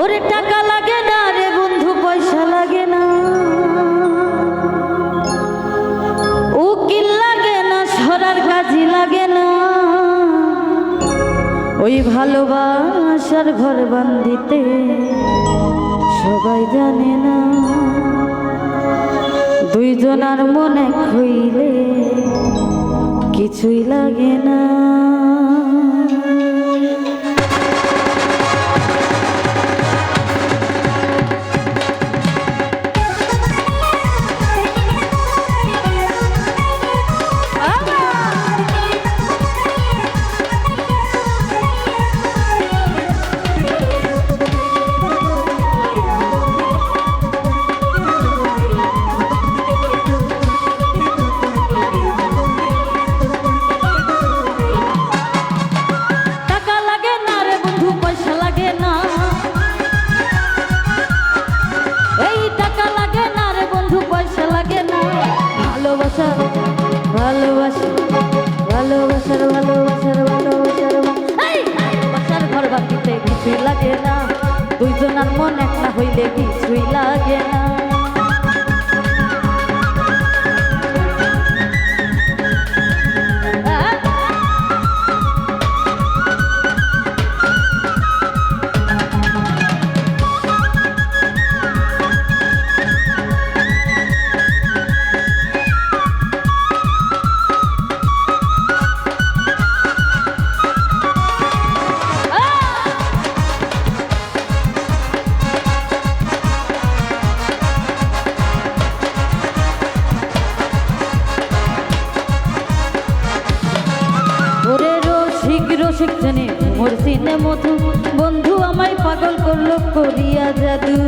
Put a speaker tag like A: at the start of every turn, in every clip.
A: ওরে টাকা লাগে না রে বন্ধু, পয়সা লাগে না। উকিল লাগে না, সরার কাজই লাগে না। ওই ভালোবাসার ঘর বান্ধিতে সবাই জানে না। দুইজনার মনে হইলে কিছুই লাগে না। ভালোবাসা, ভালোবাসার ভালোবাসার ভালোবাসার ভালোবাসার ঘর বাকিতে কিছুই লাগে না। দুইজনের মন একটা হইলে কিছুই লাগে না। সিনে মধু। বন্ধু আমায় পাগল করল, করিয়া জাদু।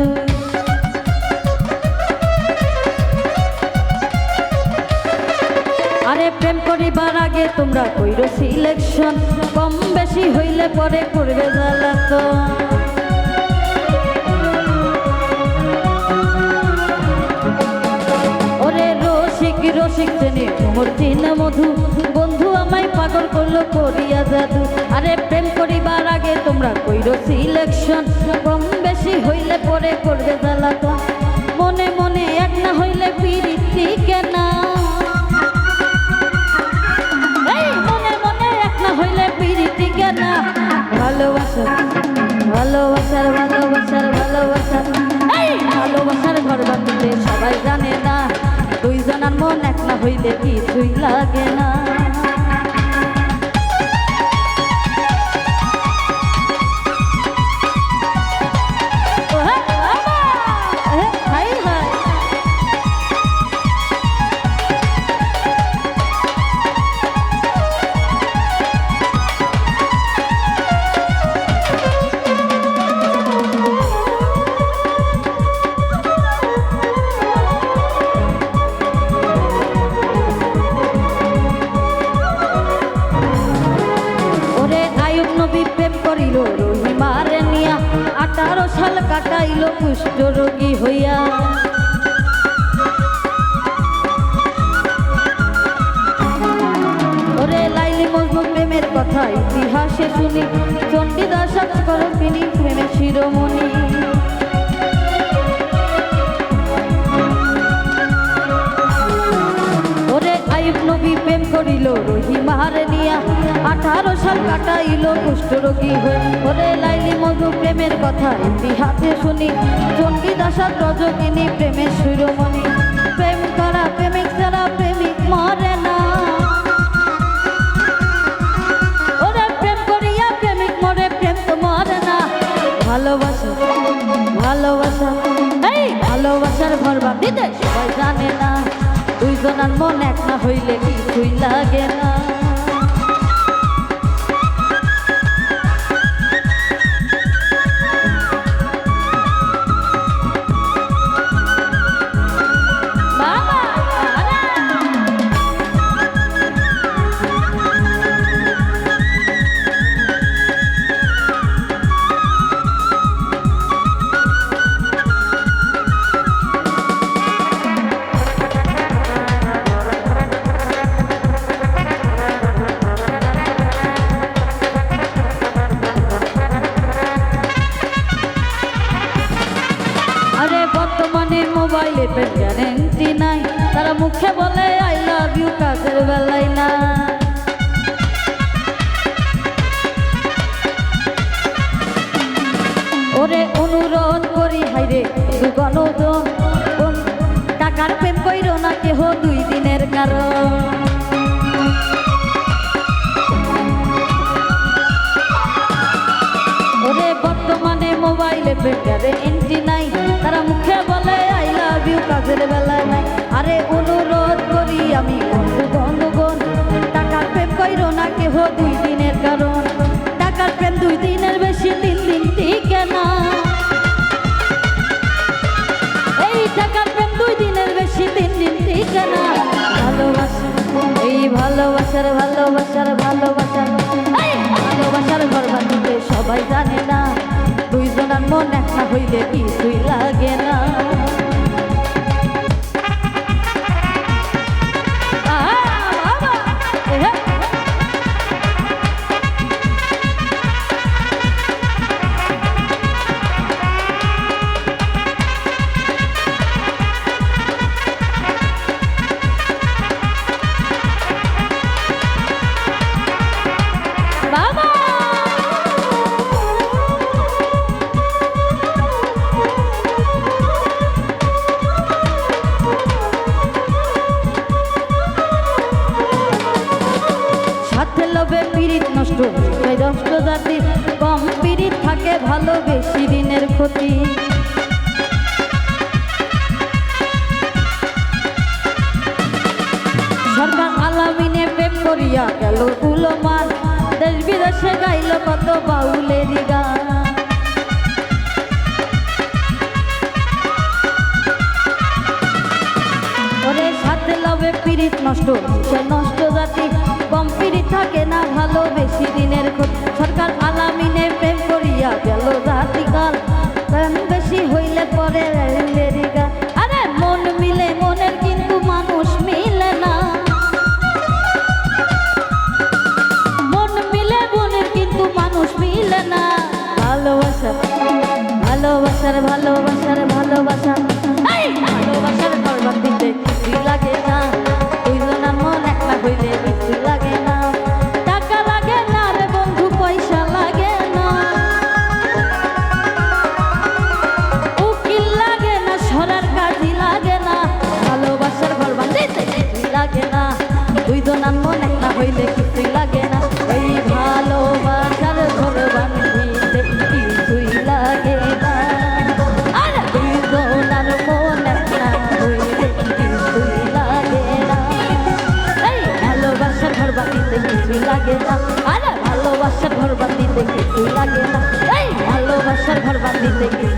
A: আরে প্রেম করিবার আগে তোমরা কইর সিলেকশন কম বেশি হইলে পরে করবে জ্বালাতন। রসিক জেনে মোর চিন মধু, বন্ধু আমায় পাগল করল করিয়া জাদু। আরে প্রেম করিবার আগে তোমরা কইরো সিলেকশন কম বেশি হইলে পরে করবে জ্বালাতন। মনে মনে এক না হইলে পিরিতি কেনা। হইলে কিছুই লাগে না। কাটাইল কুষ্ঠ রোগী হইয়া। ওরে লাইলি মজনু প্রেমের কথা, ইতিহাসে শুনি। চণ্ডীদাস করো তিনি প্রেমের শিরোমণি। আইব নবী প্রেম করিল রহিমার নিয়া। আঠারো সাল কাটাইল কুষ্ঠরোগী হয়ে প্রেমের কথা ইতিহাসে শুনি। চণ্ডীদাসার রজকিনী প্রেমের শিরোমণি। প্রেম করা প্রেমিক ছাড়া প্রেমিক মরে না। ওরে প্রেম করিয়া প্রেমিক মরে, প্রেম তো মরে না। ভালোবাসা ভালোবাসা, এই ভালোবাসার ঘর বাঁধিতে সবাই জানে না। দুইজনের মন এক না হইলে কিছুই লাগে না। প্রেম গ্যারেন্টি নাই। তারা মুখে বলে আই লাভ ইউ কাজের বেলায় না ওরে অনুরোধ করি হাইরে দুগণ টাকার প্রেম কইরো না কেহ দুই দিনের কারণ? বেটারে এন্ট্রি নাই, তারা মুখে বলে আই লাভ ইউ কাজের নাই। আরে অনুরোধ করি আমি বন্ধু টাকার প্রেম কইর না কেহ দুই দিনের কারণ। টাকার প্রেম দুই দিনের বেশি তিন দিন টিকে না। এই টাকার প্রেম দুই দিনের বেশি তিন দিন না। ভালোবাসা, এই ভালোবাসার ভালোবাসার ভালোবাসার ভালোবাসার বরবাদিতে সবাই হইলে কিছুই লাগে না। লোভে পিরিত নষ্ট। হয় দষ্ট জাতি কম পিরিত থাকে ভালো বেশি দিনের ক্ষতি। সরকার আলামিনে প্রেম করিয়া গেল দেশ বিদেশে গাইল কত বাউলেরই গান। সাথে পিরিত নষ্ট, সে নষ্ট জাতি থাকে না ভালো লাগে না আরে ভালোবাসার ঘর বান্ধিতে দেখে লাগে না এই ভালোবাসার ঘর বান্ধিতে কিছুই